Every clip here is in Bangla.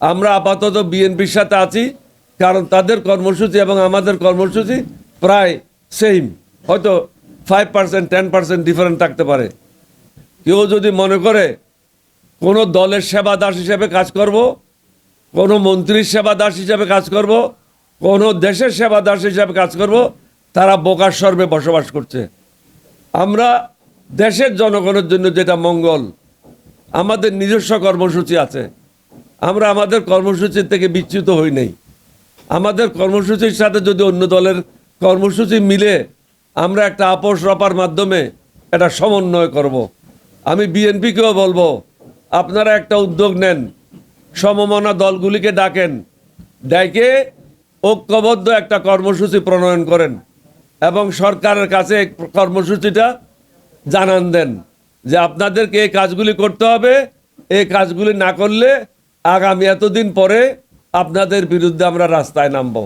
আমরা আপাতত বিএনপির সাথে আছি, কারণ তাদের কর্মসূচি এবং আমাদের কর্মসূচি প্রায় সেম হয়তো five percent ten percent different থাকতে পারে। কেউ যদি মনে করে কোনো দলের সেবা দাস হিসেবে কাজ করব, কোনো মন্ত্রীর সেবা দাস হিসেবে কাজ করব, কোনো দেশের সেবা দাস হিসেবে কাজ করব, তারা বোকার সর্বে বসবাস করছে। আমরা দেশের জনগণের জন্য যেটা মঙ্গল, আমাদের নিজস্ব কর্মসূচি আছে। আমরা আমাদের কর্মসূচির থেকে বিচ্যুত হই নাই আমাদের কর্মসূচির সাথে যদি অন্য দলের কর্মসূচি মিলে আমরা একটা আপোষ রপার মাধ্যমে এটা সমন্বয় করব। আমি বিএনপিকেও বলব, আপনারা একটা উদ্যোগ নেন, সমমনা দলগুলিকে ডাকেন, ডেকে ঐক্যবদ্ধ একটা কর্মসূচি প্রণয়ন করেন এবং সরকারের কাছে কর্মসূচিটা জানান দেন যে আপনাদেরকে এই কাজগুলি করতে হবে, এই কাজগুলি না করলে আগামী এতদিন পরে আপনাদের বিরুদ্ধে আমরা রাস্তায় নামব।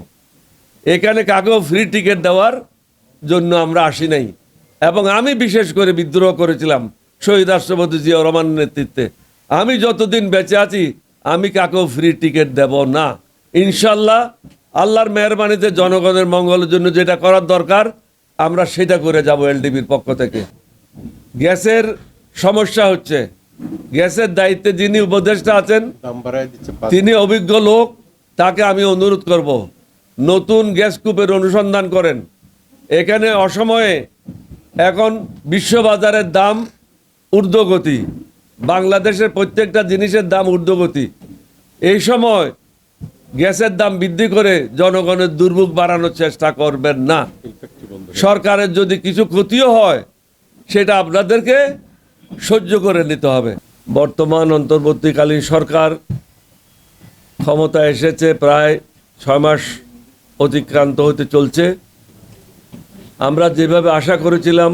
এখানে কাকেও ফ্রি টিকিট দেওয়ার জন্য আমরা আসি নাই। এবং আমি বিশেষ করে বিদ্রোহ করেছিলাম শহীদ রাষ্ট্রপতি জিয়া রহমানের নেতৃত্বে। আমি যতদিন বেঁচে আছি, আমি কাকেও ফ্রি টিকিট দেব না। ইনশাল্লাহ আল্লাহর মেহরবানিতে জনগণের মঙ্গলের জন্য যেটা করার দরকার, আমরা সেটা করে যাব এলডিবির পক্ষ থেকে। গ্যাসের সমস্যা হচ্ছে গ্যাসের দায়িত্বে যিনি উপদেষ্টা আছেন তিনি অভিজ্ঞ লোক তাকে আমি অনুরোধ করব নতুন গ্যাস কূপের অনুসন্ধান করেন। এখানে অসময়ে এখন বিশ্ববাজারের দাম ঊর্ধ্বগতি বাংলাদেশের প্রত্যেকটা জিনিসের দাম ঊর্ধ্বগতি। এই সময় গ্যাসের দাম বৃদ্ধি করে জনগণের দুর্ভোগ বাড়ানোর চেষ্টা করবেন না। সরকারের যদি কিছু ক্ষতিও হয় সেটা আপনাদেরকে সহ্য করে নিতে হবে। বর্তমান অন্তর্বর্তীকালীন সরকার ক্ষমতা এসেছে প্রায় ছয় মাস অতিক্রান্ত হতে চলছে। আমরা যেভাবে আশা করেছিলাম,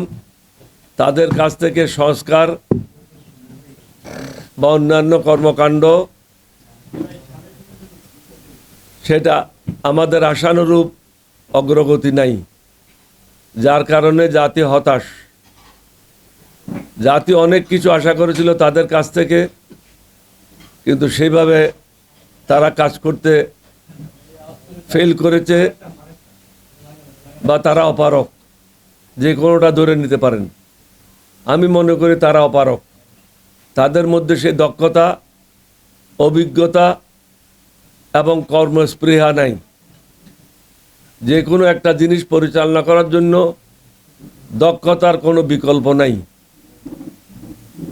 তাদের কাছ থেকে সংস্কার বা অন্যান্য কর্মকাণ্ড, সেটা আমাদের আশানুরূপ অগ্রগতি নাই, যার কারণে জাতি হতাশ। জাতি অনেক কিছু আশা করেছিল তাদের কাছ থেকে, কিন্তু সেইভাবে তারা কাজ করতে ফেল করেছে বা তারা অপারক, যে কোনোটা ধরে নিতে পারেন। আমি মনে করি তারা অপারক। তাদের মধ্যে সে দক্ষতা, অভিজ্ঞতা এবং কর্মস্পৃহা নাই। যে কোনো একটা জিনিস পরিচালনা করার জন্য দক্ষতার কোনো বিকল্প নাই।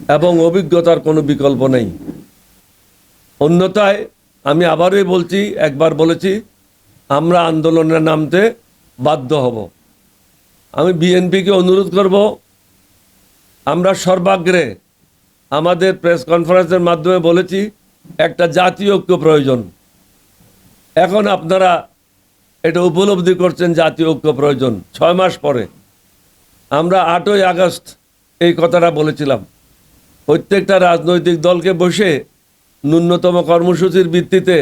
এবং অভিজ্ঞতার কোনো বিকল্প নেই। অন্যথায় আমি আবারই বলছি, একবার বলেছি, আমরা আন্দোলনে নামতে বাধ্য হব। আমি বিএনপিকে অনুরোধ করব, আমরা সর্বাগ্রে আমাদের প্রেস কনফারেন্সের মাধ্যমে বলেছি, একটা জাতীয় ঐক্য প্রয়োজন। এখন আপনারা এটা উপলব্ধি করছেন জাতীয় ঐক্য প্রয়োজন, ছয় মাস পরে। আমরা আটই আগস্ট এই কথাটা বলেছিলাম। প্রত্যেকটা রাজনৈতিক দলকে বসে ন্যূনতম কর্মসূচির ভিত্তিতে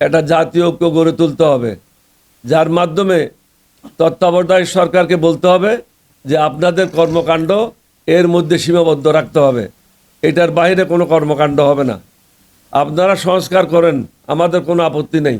একটা জাতীয় ঐক্য গড়ে তুলতে হবে। যার মাধ্যমে তত্ত্বাবধায়ক সরকারকে বলতে হবে যে আপনাদের কর্মকাণ্ড এর মধ্যে সীমাবদ্ধ রাখতে হবে। এটার বাইরে কোনো কর্মকাণ্ড হবে না। আপনারা সংস্কার করেন, আমাদের কোনো আপত্তি নেই।